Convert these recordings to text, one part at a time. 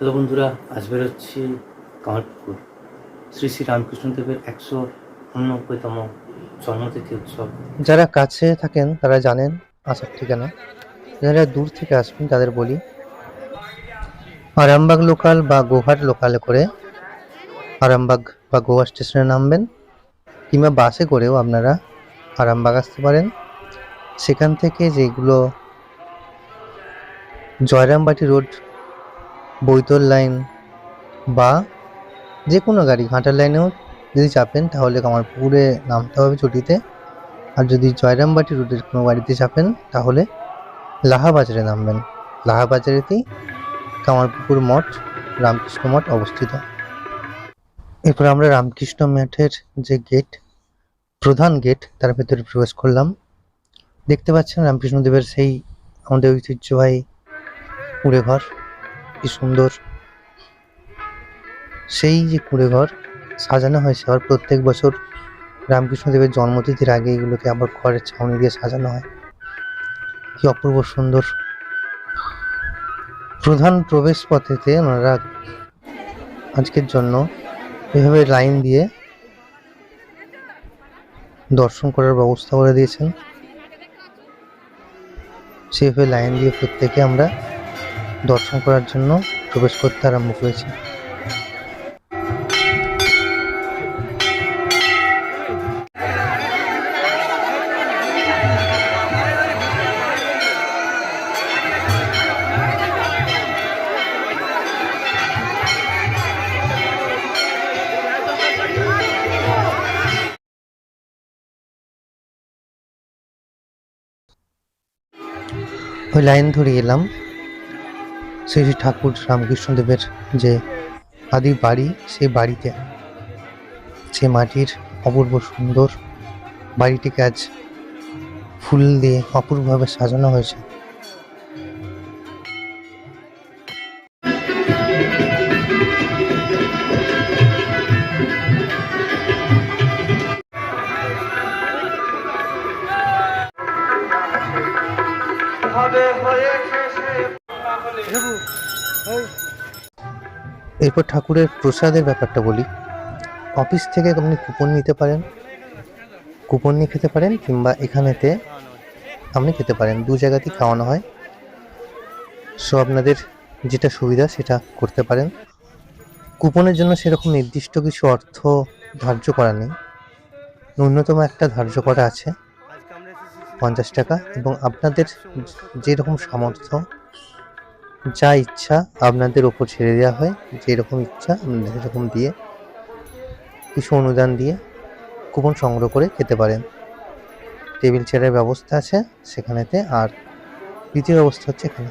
Hello বন্ধুরা, আজ বেরোচ্ছি কামারপুকুর শ্রী শ্রী রামকৃষ্ণদেবের একশো উননব্বইতম জন্মতিথি উৎসব। যারা কাছে থাকেন, তারা জানেন আসার ঠিকানা। যারা দূর থেকে আসবেন, তাদের বলি, আরামবাগ লোকাল বা গোহাট লোকালে করে আরামবাগ বা গোয়া স্টেশনে নামবেন, কিংবা বাসে করেও আপনারা আরামবাগ আসতে পারেন। সেখান থেকে যেগুলো জয়রামবাটি রোড বৈতল লাইন বা যে কোনো গাড়ি ঘাটার লাইনেও যদি চাপেন, তাহলে কামারপুকুরে নামতে হবে ছুটিতে। আর যদি জয়রামবাটি রুটের কোনো গাড়িতে চাপেন, তাহলে লাহা বাজারে নামবেন। লাহা বাজারেতেই কামারপুকুর মঠ, রামকৃষ্ণ মঠ অবস্থিত। এরপর আমরা রামকৃষ্ণ মঠের যে গেট, প্রধান গেট, তার ভেতরে প্রবেশ করলাম। দেখতে পাচ্ছেন রামকৃষ্ণদেবের সেই আমাদের ঐতিহ্যবাহী কুঁড়ে ঘর। কি সুন্দর। সেই যে কুঁড়ে ঘর সাজানো হয়েছে, আবার প্রত্যেক বছর রামকৃষ্ণদেবের জন্মতিথির আগে এগুলোকে আবার ঘরের ছাউনি দিয়ে সাজানো হয়। কি অপূর্ব সুন্দর। প্রধান প্রবেশ পথেতে ওনারা আজকের জন্য এভাবে লাইন দিয়ে দর্শন করার ব্যবস্থা করে দিয়েছেন। সেভাবে লাইন দিয়ে প্রত্যেকে আমরা দর্শন করার জন্য প্রবেশ করতে আরম্ভ করেছি। ওই লাইন ধরে এলাম শ্রী ঠাকুর রামকৃষ্ণদেবের যে আদি বাড়ি সেই বাড়িতে, সে মাটির অপূর্ব সুন্দর বাড়িটিকে আজ ফুল দিয়ে অপূর্বভাবে সাজানো হয়েছে এরপর ঠাকুরের প্রসাদের ব্যাপারটা বলি। অফিস থেকে আপনি কুপন নিতে পারেন। কুপন নিয়ে খেতে পারেন কিংবা এখানেতে আপনি খেতে পারেন। দু জায়গাতেই খাওয়ানো হয়। সো আপনাদের যেটা সুবিধা সেটা করতে পারেন। কুপনের জন্য সেরকম নির্দিষ্ট কিছু অর্থ ধার্য করা নেই। ন্যূনতম একটা ধার্য করা আছে। পঞ্চাশ টাকা এবং আপনাদের যেরকম সামর্থ্য যা ইচ্ছা আপনাদের ওপর ছেড়ে দেওয়া হয়, যেরকম ইচ্ছা আপনাদের সেরকম দিয়ে, কিছু অনুদান দিয়ে কুপন সংগ্রহ করে খেতে পারেন। টেবিল চেয়ারের ব্যবস্থা আছে সেখানেতে, আর দ্বিতীয় ব্যবস্থা হচ্ছে এখানে।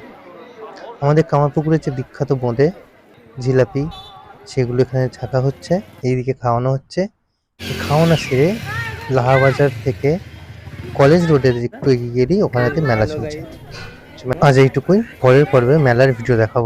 আমাদের কামারপুকুরের যে বিখ্যাত বোঁদে, জিলাপি, সেগুলো এখানে থাকা হচ্ছে, এইদিকে খাওয়ানো হচ্ছে। খাওয়ানো সেরে লাহাবাজার থেকে কলেজ রোডের একটু এগিয়ে গেলেই ওখানেতে মেলা চলছে। আজ এইটুকুই। পরের পর্বে মেলার ভিডিও দেখাবো।